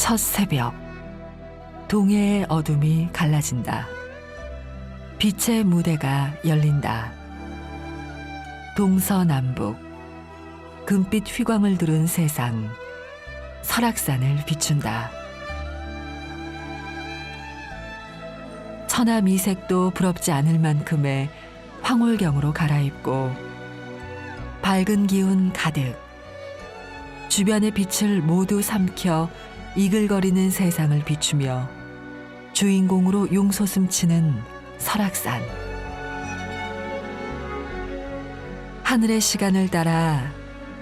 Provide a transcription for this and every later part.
첫 새벽 동해의 어둠이 갈라진다. 빛의 무대가 열린다. 동서남북 금빛 휘광을 두른 세상 설악산을 비춘다. 천하 미색도 부럽지 않을 만큼의 황홀경으로 갈아입고 밝은 기운 가득 주변의 빛을 모두 삼켜 이글거리는 세상을 비추며 주인공으로 용솟음치는 설악산 하늘의 시간을 따라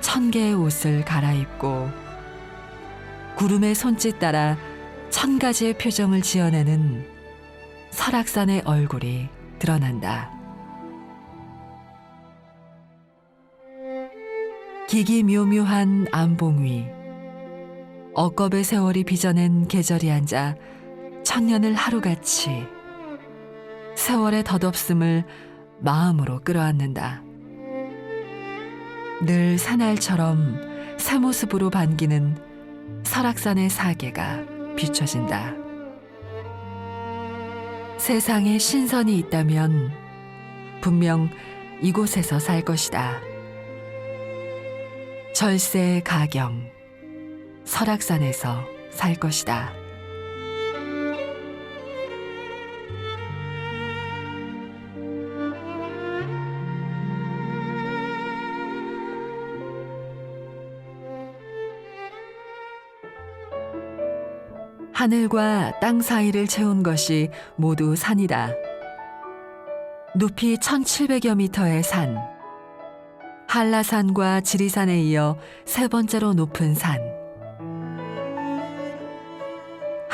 천 개의 옷을 갈아입고 구름의 손짓 따라 천 가지의 표정을 지어내는 설악산의 얼굴이 드러난다. 기기묘묘한 암봉 위 억겁의 세월이 빚어낸 계절이 앉아 천년을 하루같이 세월의 덧없음을 마음으로 끌어안는다. 늘 사날처럼 새 모습으로 반기는 설악산의 사계가 비춰진다. 세상에 신선이 있다면 분명 이곳에서 살 것이다. 절세 가경 설악산에서 살 것이다. 하늘과 땅 사이를 채운 것이 모두 산이다. 높이 1700여 미터의 산. 한라산과 지리산에 이어 세 번째로 높은 산.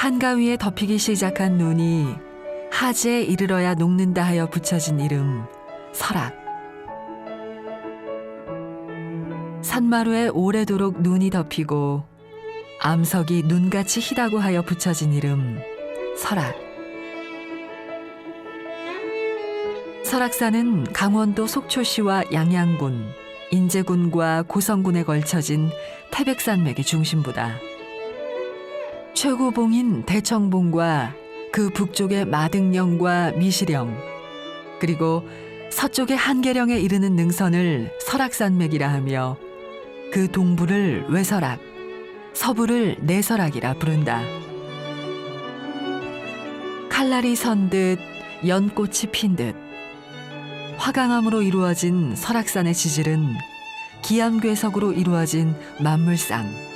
한가위에 덮이기 시작한 눈이 하지에 이르러야 녹는다 하여 붙여진 이름 설악. 산마루에 오래도록 눈이 덮이고 암석이 눈같이 희다고 하여 붙여진 이름 설악. 설악산은 강원도 속초시와 양양군, 인제군과 고성군에 걸쳐진 태백산맥의 중심부다. 최고봉인 대청봉과 그 북쪽의 마등령과 미시령, 그리고 서쪽의 한계령에 이르는 능선을 설악산맥이라 하며 그 동부를 외설악, 서부를 내설악이라 부른다. 칼날이 선 듯 연꽃이 핀 듯 화강암으로 이루어진 설악산의 지질은 기암괴석으로 이루어진 만물상.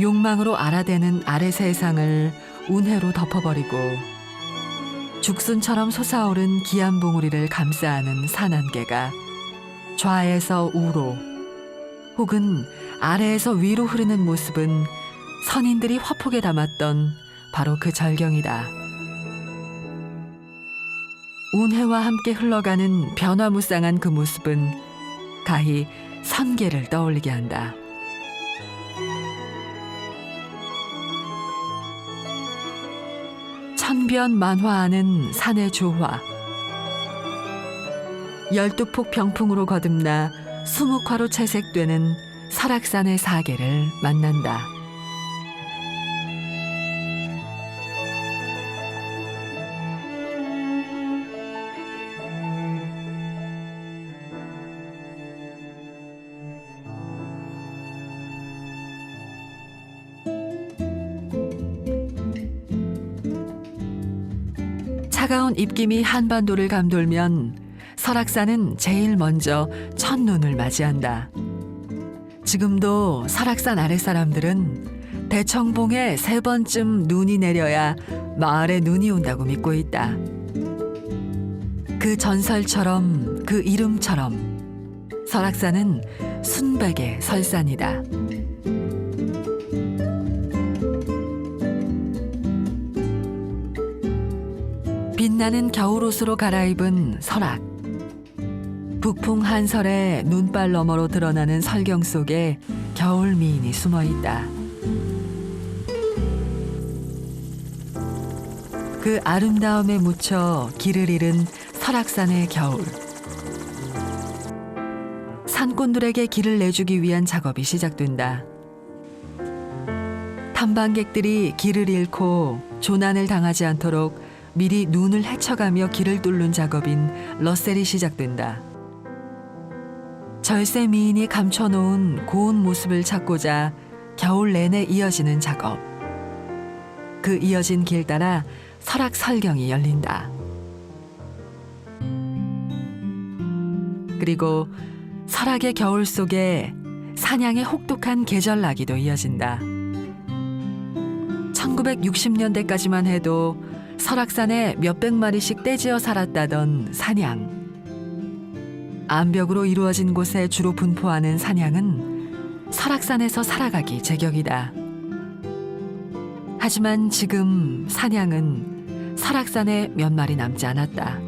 욕망으로 알아대는 아래 세상을 운해로 덮어버리고 죽순처럼 솟아오른 기암 봉우리를 감싸는 산안개가 좌에서 우로 혹은 아래에서 위로 흐르는 모습은 선인들이 화폭에 담았던 바로 그 절경이다. 운해와 함께 흘러가는 변화무쌍한 그 모습은 가히 선계를 떠올리게 한다. 천변만화하는 산의 조화. 열두 폭 병풍으로 거듭나 수묵화로 채색되는 설악산의 사계를 만난다. 입김이 한반도를 감돌면 설악산은 제일 먼저 첫눈을 맞이한다. 지금도 설악산 아래 사람들은 대청봉에 세 번쯤 눈이 내려야 마을에 눈이 온다고 믿고 있다. 그 전설처럼 그 이름처럼 설악산은 순백의 설산이다. 빛나는 겨울옷으로 갈아입은 설악. 북풍 한설의 눈발 너머로 드러나는 설경 속에 겨울 미인이 숨어 있다. 그 아름다움에 묻혀 길을 잃은 설악산의 겨울. 산꾼들에게 길을 내주기 위한 작업이 시작된다. 탐방객들이 길을 잃고 조난을 당하지 않도록 미리 눈을 헤쳐가며 길을 뚫는 작업인 러셀이 시작된다. 절세 미인이 감춰놓은 고운 모습을 찾고자 겨울 내내 이어지는 작업. 그 이어진 길 따라 설악 설경이 열린다. 그리고 설악의 겨울 속에 사냥의 혹독한 계절나기도 이어진다. 1960년대까지만 해도 설악산에 몇백 마리씩 떼지어 살았다던 사냥. 암벽으로 이루어진 곳에 주로 분포하는 사냥은 설악산에서 살아가기 제격이다. 하지만 지금 사냥은 설악산에 몇 마리 남지 않았다.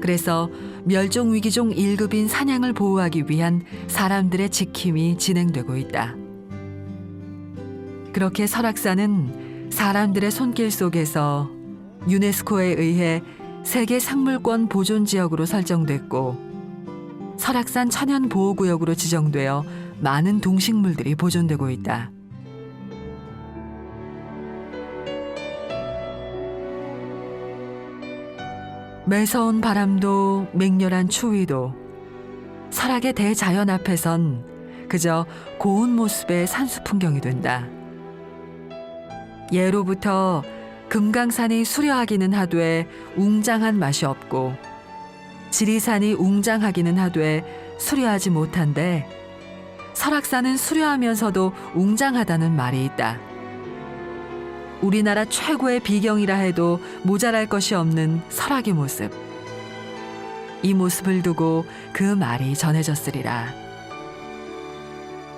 그래서 멸종 위기종 1급인 사냥을 보호하기 위한 사람들의 지킴이 진행되고 있다. 그렇게 설악산은 사람들의 손길 속에서 유네스코에 의해 세계 상물권 보존 지역으로 설정됐고 설악산 천연 보호 구역으로 지정되어 많은 동식물들이 보존되고 있다. 매서운 바람도 맹렬한 추위도 설악의 대자연 앞에선 그저 고운 모습의 산수 풍경이 된다. 예로부터 금강산이 수려하기는 하되 웅장한 맛이 없고 지리산이 웅장하기는 하되 수려하지 못한데 설악산은 수려하면서도 웅장하다는 말이 있다. 우리나라 최고의 비경이라 해도 모자랄 것이 없는 설악의 모습. 이 모습을 두고 그 말이 전해졌으리라.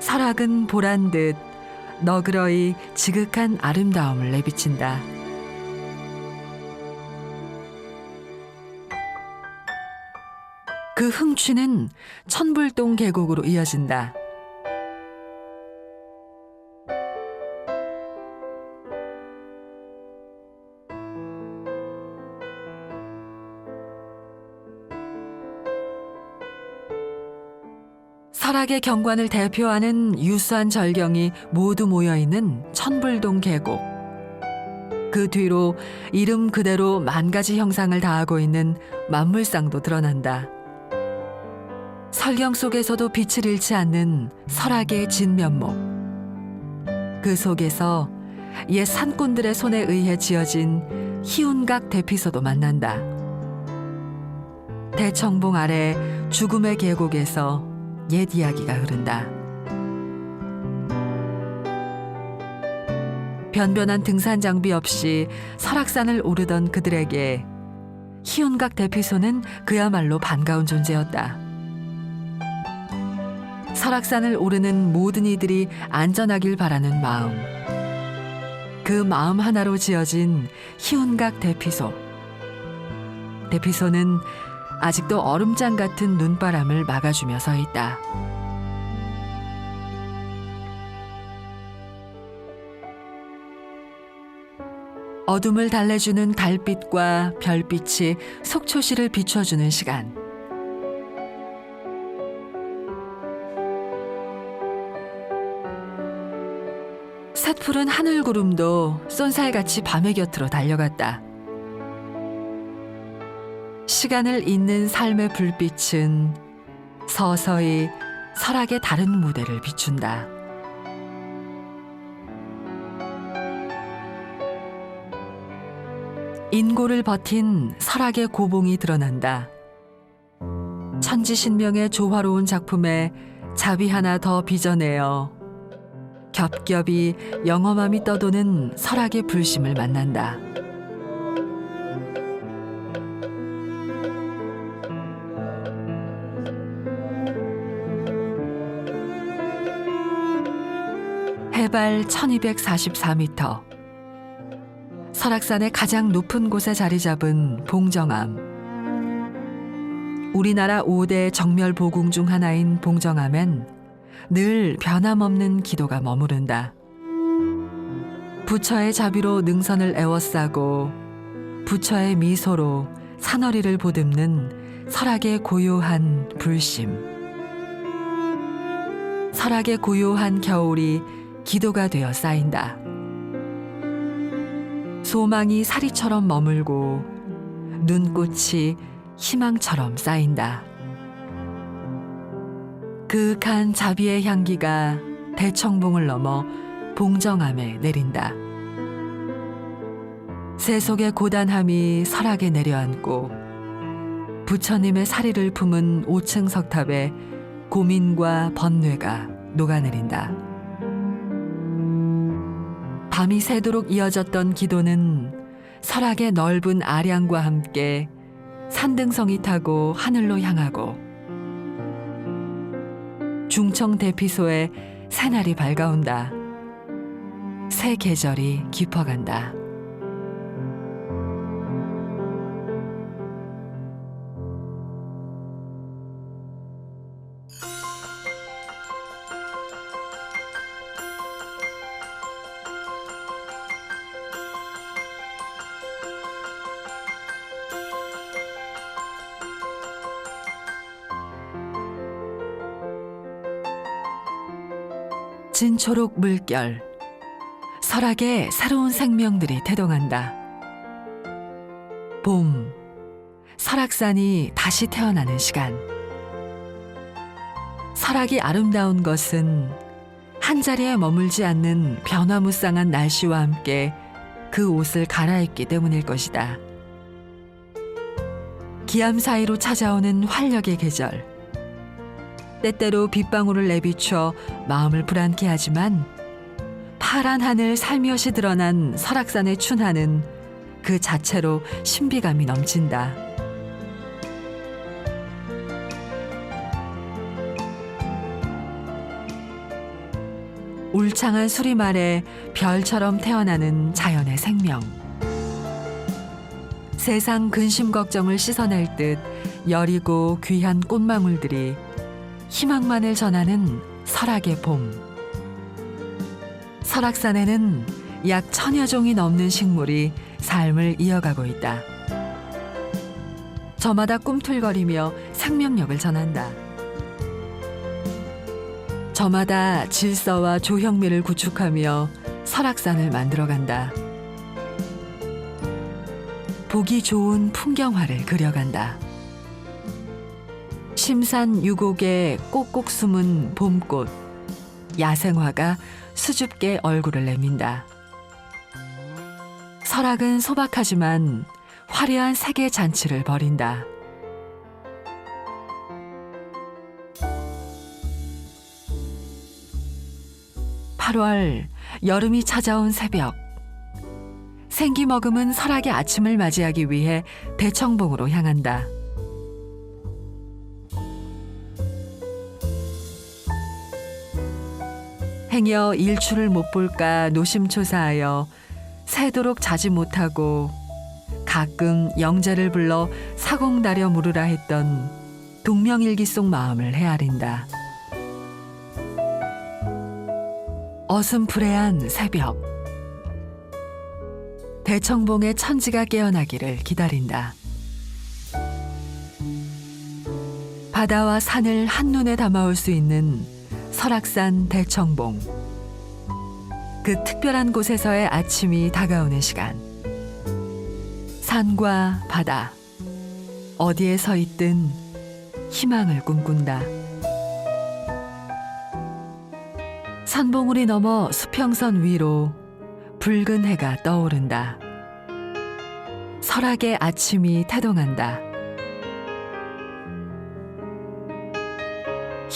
설악은 보란 듯 너그러이 지극한 아름다움을 내비친다. 그 흥취는 천불동 계곡으로 이어진다. 설악의 경관을 대표하는 유수한 절경이 모두 모여 있는 천불동 계곡. 그 뒤로 이름 그대로 만 가지 형상을 다하고 있는 만물상도 드러난다. 설경 속에서도 빛을 잃지 않는 설악의 진면목. 그 속에서 옛 산꾼들의 손에 의해 지어진 희운각 대피소도 만난다. 대청봉 아래 죽음의 계곡에서 옛 이야기가 흐른다. 변변한 등산 장비 없이 설악산을 오르던 그들에게 희운각 대피소는 그야말로 반가운 존재였다. 설악산을 오르는 모든 이들이 안전하길 바라는 마음. 그 마음 하나로 지어진 희운각 대피소. 대피소는 아직도 얼음장 같은 눈바람을 막아주며 서 있다. 어둠을 달래주는 달빛과 별빛이 속초시를 비춰주는 시간. 쇳푸른 하늘 구름도 쏜살같이 밤의 곁으로 달려갔다. 시간을 잇는 삶의 불빛은 서서히 설악의 다른 무대를 비춘다. 인고를 버틴 설악의 고봉이 드러난다. 천지신명의 조화로운 작품에 자비 하나 더 빚어내어 겹겹이 영험함이 떠도는 설악의 불심을 만난다. 해발 1244m. 설악산의 가장 높은 곳에 자리 잡은 봉정암. 우리나라 5대 정멸 보궁 중 하나인 봉정암엔 늘 변함없는 기도가 머무른다. 부처의 자비로 능선을 애워싸고 부처의 미소로 산허리를 보듬는 설악의 고요한 불심. 설악의 고요한 겨울이 기도가 되어 쌓인다. 소망이 사리처럼 머물고 눈꽃이 희망처럼 쌓인다. 그윽한 자비의 향기가 대청봉을 넘어 봉정암에 내린다. 세속의 고단함이 설악에 내려앉고 부처님의 사리를 품은 5층 석탑에 고민과 번뇌가 녹아내린다. 밤이 새도록 이어졌던 기도는 설악의 넓은 아량과 함께 산등성이 타고 하늘로 향하고 중청 대피소에 새날이 밝아온다. 새 계절이 깊어간다. 진 초록 물결 설악에 새로운 생명들이 태동한다. 봄 설악산이 다시 태어나는 시간 설악이 아름다운 것은 한 자리에 머물지 않는 변화무쌍한 날씨와 함께 그 옷을 갈아입기 때문일 것이다. 기암 사이로 찾아오는 활력의 계절 때때로 빗방울을 내비춰 마음을 불안케 하지만 파란 하늘 살며시 드러난 설악산의 춘하는 그 자체로 신비감이 넘친다. 울창한 수림 아래 별처럼 태어나는 자연의 생명. 세상 근심 걱정을 씻어낼 듯 여리고 귀한 꽃망울들이 희망만을 전하는 설악의 봄. 설악산에는 약 천여 종이 넘는 식물이 삶을 이어가고 있다. 저마다 꿈틀거리며 생명력을 전한다. 저마다 질서와 조형미를 구축하며 설악산을 만들어간다. 보기 좋은 풍경화를 그려간다. 심산 유곡에 꼭꼭 숨은 봄꽃, 야생화가 수줍게 얼굴을 내민다. 설악은 소박하지만 화려한 세계 잔치를 벌인다. (8월) 여름이 찾아온 새벽 생기 머금은 설악의 아침을 맞이하기 위해 대청봉으로 향한다. 행여 일출을 못 볼까 노심초사하여 새도록 자지 못하고 가끔 영재를 불러 사공다려 물으라 했던 동명일기 속 마음을 헤아린다. 어슴푸레한 새벽 대청봉의 천지가 깨어나기를 기다린다. 바다와 산을 한눈에 담아올 수 있는 설악산 대청봉. 그 특별한 곳에서의 아침이 다가오는 시간. 산과 바다. 어디에 서 있든 희망을 꿈꾼다. 산봉우리 넘어 수평선 위로 붉은 해가 떠오른다. 설악의 아침이 태동한다.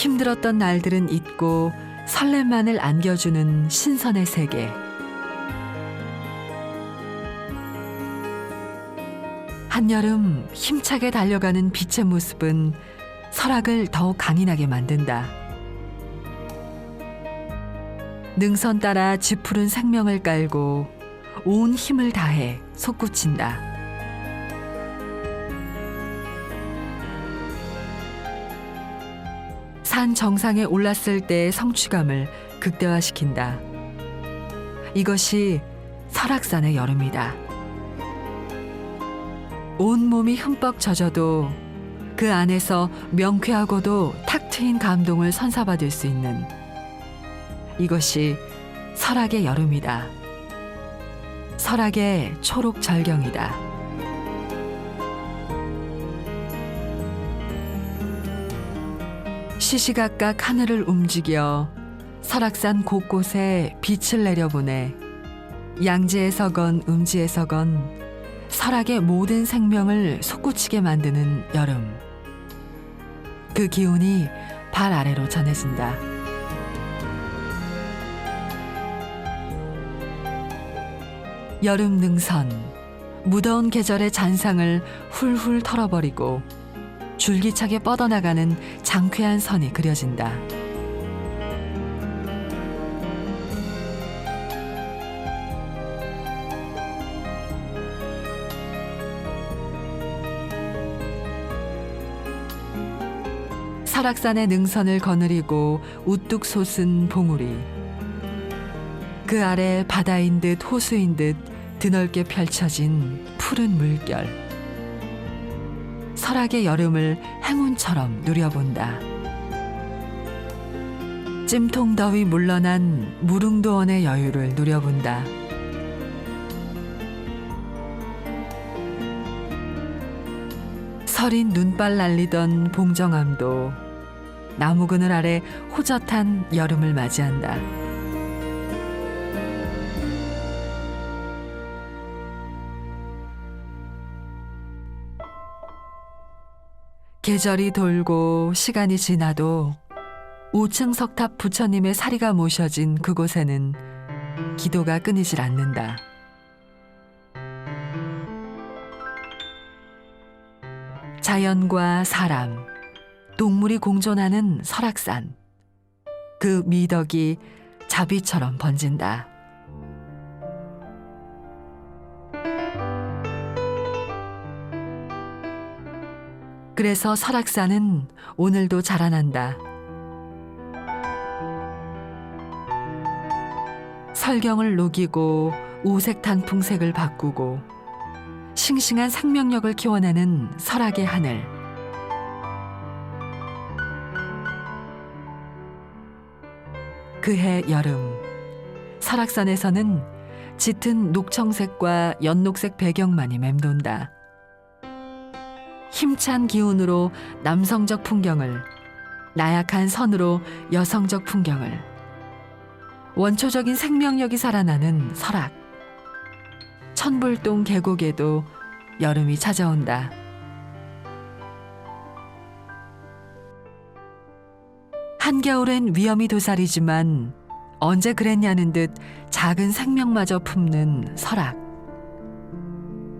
힘들었던 날들은 잊고 설렘만을 안겨주는 신선의 세계. 한여름 힘차게 달려가는 빛의 모습은 설악을 더욱 강인하게 만든다. 능선 따라 지푸른 생명을 깔고 온 힘을 다해 솟구친다. 산 정상에 올랐을 때의 성취감을 극대화시킨다. 이것이 설악산의 여름이다. 온 몸이 흠뻑 젖어도 그 안에서 명쾌하고도 탁 트인 감동을 선사받을 수 있는 이것이 설악의 여름이다. 설악의 초록 절경이다. 시시각각 하늘을 움직여 설악산 곳곳에 빛을 내려보내 양지에서건 음지에서건 설악의 모든 생명을 솟구치게 만드는 여름. 그 기운이 발 아래로 전해진다. 여름 능선, 무더운 계절의 잔상을 훌훌 털어버리고 줄기차게 뻗어나가는 장쾌한 선이 그려진다. 설악산의 능선을 거느리고 우뚝 솟은 봉우리. 그 아래 바다인 듯 호수인 듯 드넓게 펼쳐진 푸른 물결. 설악의 여름을 행운처럼 누려본다. 찜통 더위 물러난 무릉도원의 여유를 누려본다. 서린 눈발 날리던 봉정암도 나무 그늘 아래 호젓한 여름을 맞이한다. 계절이 돌고 시간이 지나도 우층 석탑 부처님의 사리가 모셔진 그곳에는 기도가 끊이질 않는다. 자연과 사람, 동물이 공존하는 설악산. 그 미덕이 자비처럼 번진다. 그래서 설악산은 오늘도 자라난다. 설경을 녹이고 우색 단풍색을 바꾸고 싱싱한 생명력을 키워내는 설악의 하늘. 그해 여름 설악산에서는 짙은 녹청색과 연녹색 배경만이 맴돈다. 힘찬 기운으로 남성적 풍경을 나약한 선으로 여성적 풍경을 원초적인 생명력이 살아나는 설악 천불동 계곡에도 여름이 찾아온다. 한겨울엔 위험이 도사리지만 언제 그랬냐는 듯 작은 생명마저 품는 설악.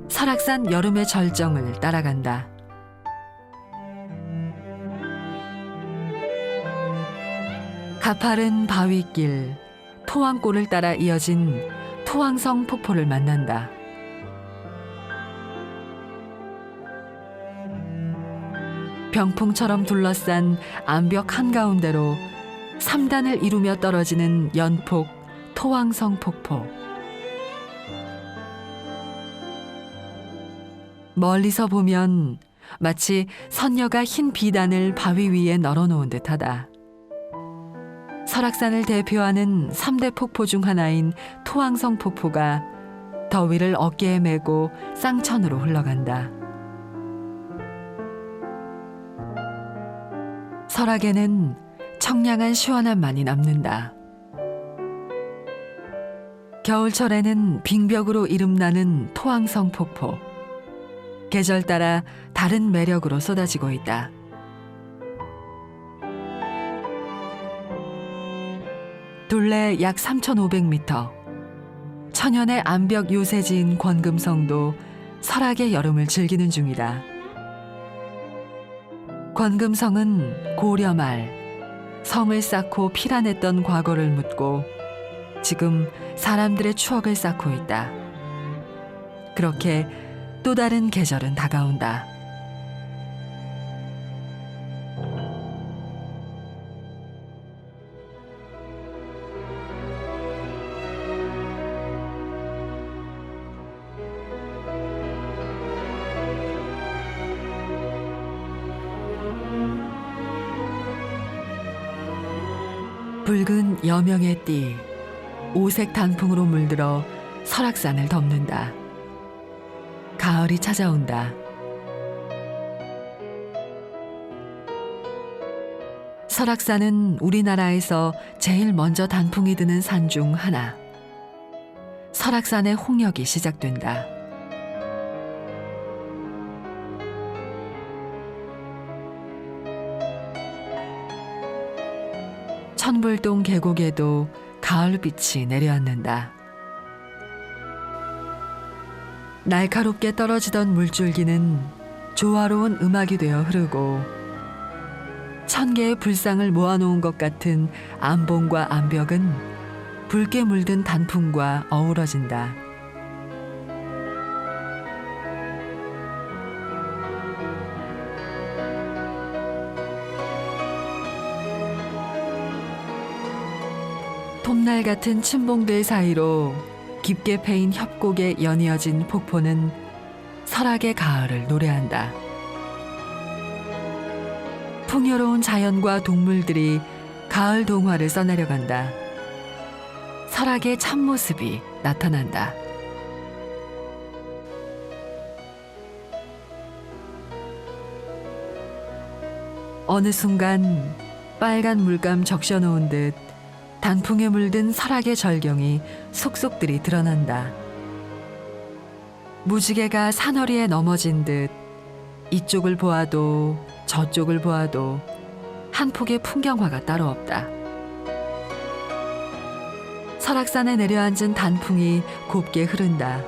설악산 여름의 절정을 따라간다. 가파른 바위길, 토왕골을 따라 이어진 토왕성 폭포를 만난다. 병풍처럼 둘러싼 암벽 한가운데로 3단을 이루며 떨어지는 연폭 토왕성 폭포. 멀리서 보면 마치 선녀가 흰 비단을 바위 위에 널어놓은 듯하다. 설악산을 대표하는 3대 폭포 중 하나인 토왕성 폭포가 더위를 어깨에 메고 쌍천으로 흘러간다. 설악에는 청량한 시원함만이 남는다. 겨울철에는 빙벽으로 이름나는 토왕성 폭포. 계절 따라 다른 매력으로 쏟아지고 있다. 둘레 약 3,500m. 천연의 암벽 요새지인 권금성도 설악의 여름을 즐기는 중이다. 권금성은 고려 말 성을 쌓고 피란했던 과거를 묻고 지금 사람들의 추억을 쌓고 있다. 그렇게 또 다른 계절은 다가온다. 붉은 여명의 띠 오색 단풍으로 물들어 설악산을 덮는다. 가을이 찾아온다. 설악산은 우리나라에서 제일 먼저 단풍이 드는 산 중 하나. 설악산의 홍역이 시작된다. 천불동 계곡에도 가을빛이 내려앉는다. 날카롭게 떨어지던 물줄기는 조화로운 음악이 되어 흐르고 천 개의 불상을 모아놓은 것 같은 암봉과 암벽은 붉게 물든 단풍과 어우러진다. 톱날 같은 침봉들 사이로 깊게 패인 협곡에 연이어진 폭포는 설악의 가을을 노래한다. 풍요로운 자연과 동물들이 가을 동화를 써내려간다. 설악의 참모습이 나타난다. 어느 순간 빨간 물감 적셔놓은 듯 단풍에 물든 설악의 절경이 속속들이 드러난다. 무지개가 산허리에 넘어진 듯 이쪽을 보아도 저쪽을 보아도 한 폭의 풍경화가 따로 없다. 설악산에 내려앉은 단풍이 곱게 흐른다.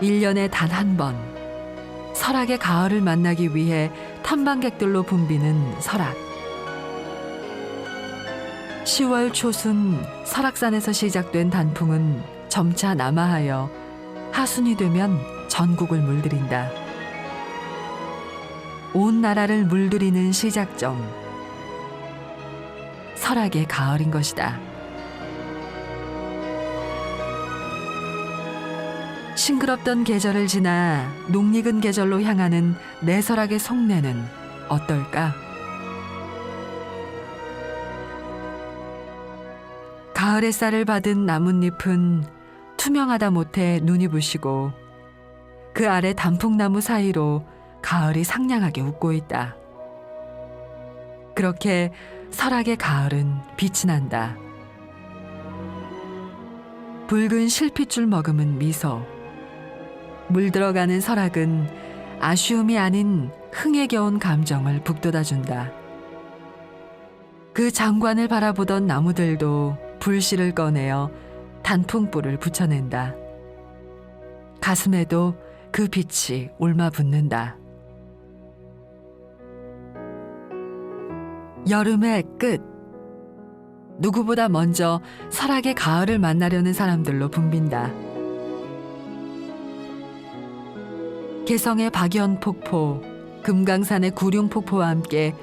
일년에 단 한 번 설악의 가을을 만나기 위해 탐방객들로 붐비는 설악. 10월 초순 설악산에서 시작된 단풍은 점차 남하하여 하순이 되면 전국을 물들인다. 온 나라를 물들이는 시작점. 설악의 가을인 것이다. 싱그럽던 계절을 지나 녹익은 계절로 향하는 내설악의 속내는 어떨까? 가을 햇살을 받은 나뭇잎은 투명하다 못해 눈이 부시고 그 아래 단풍나무 사이로 가을이 상냥하게 웃고 있다. 그렇게 설악의 가을은 빛이 난다. 붉은 실핏줄 머금은 미소. 물들어가는 설악은 아쉬움이 아닌 흥에 겨운 감정을 북돋아준다. 그 장관을 바라보던 나무들도 불씨를 꺼내어 단풍불을 붙여낸다. 가슴에도 그 빛이 올마붙는다. 여름의 끝. 누구보다 먼저 설악의 가을을 만나려는 사람들로 붐빈다. 개성의 박연 폭포, 금강산의 구룡 폭포와 함께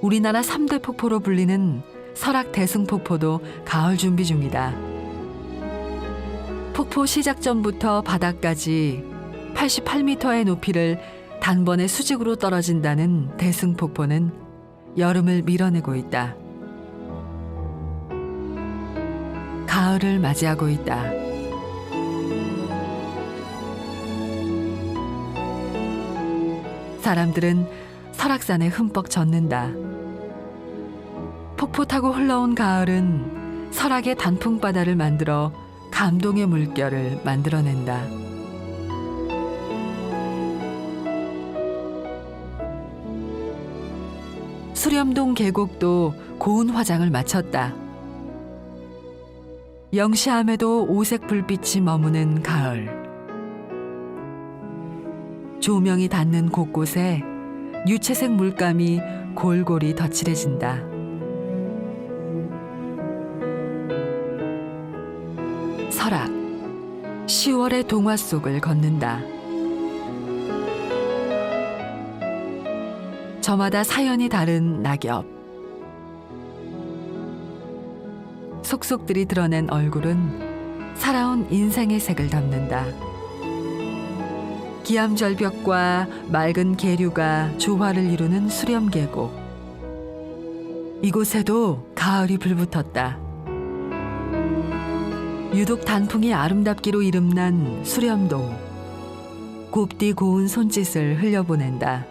우리나라 3대 폭포로 불리는 설악 대승 폭포도 가을 준비 중이다. 폭포 시작점부터 바닥까지 88m의 높이를 단번에 수직으로 떨어진다는 대승 폭포는 여름을 밀어내고 있다. 가을을 맞이하고 있다. 사람들은 설악산에 흠뻑 젖는다. 폭포 타고 흘러온 가을은 설악의 단풍바다를 만들어 감동의 물결을 만들어낸다. 수렴동 계곡도 고운 화장을 마쳤다. 영시함에도 오색 불빛이 머무는 가을. 조명이 닿는 곳곳에 유채색 물감이 골골이 덧칠해진다. 설악, 10월의 동화 속을 걷는다. 저마다 사연이 다른 낙엽. 속속들이 드러낸 얼굴은 살아온 인생의 색을 담는다. 기암절벽과 맑은 계류가 조화를 이루는 수렴 계곡. 이곳에도 가을이 불붙었다. 유독 단풍이 아름답기로 이름난 수렴동. 곱디 고운 손짓을 흘려보낸다.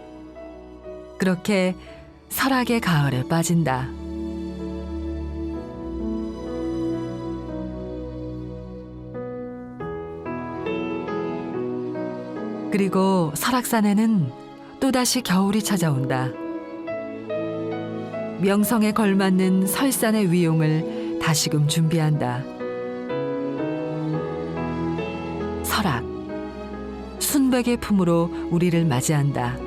그렇게 설악의 가을에 빠진다. 그리고 설악산에는 또다시 겨울이 찾아온다. 명성에 걸맞는 설산의 위용을 다시금 준비한다. 설악, 순백의 품으로 우리를 맞이한다.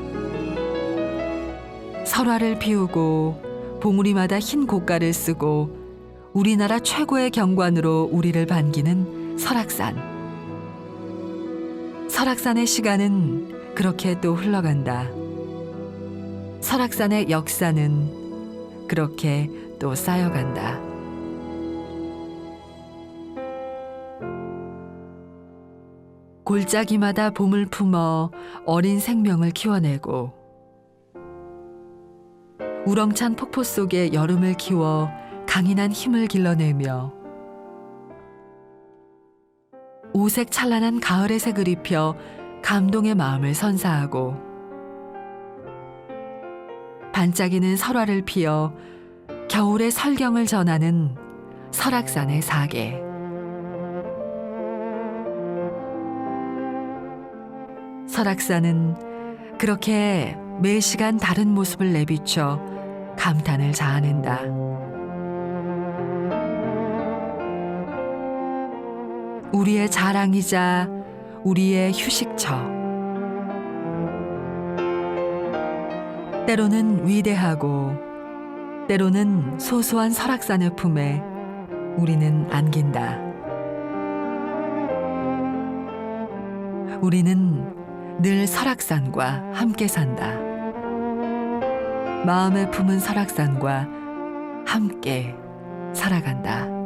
설화를 피우고 봉우리마다 흰 고가를 쓰고 우리나라 최고의 경관으로 우리를 반기는 설악산. 설악산의 시간은 그렇게 또 흘러간다. 설악산의 역사는 그렇게 또 쌓여간다. 골짜기마다 봄을 품어 어린 생명을 키워내고 우렁찬 폭포 속에 여름을 키워 강인한 힘을 길러내며 오색 찬란한 가을의 색을 입혀 감동의 마음을 선사하고 반짝이는 설화를 피어 겨울의 설경을 전하는 설악산의 사계. 설악산은 그렇게 매 시간 다른 모습을 내비쳐 감탄을 자아낸다. 우리의 자랑이자 우리의 휴식처. 때로는 위대하고 때로는 소소한 설악산의 품에 우리는 안긴다. 우리는 늘 설악산과 함께 산다. 마음에 품은 설악산과 함께 살아간다.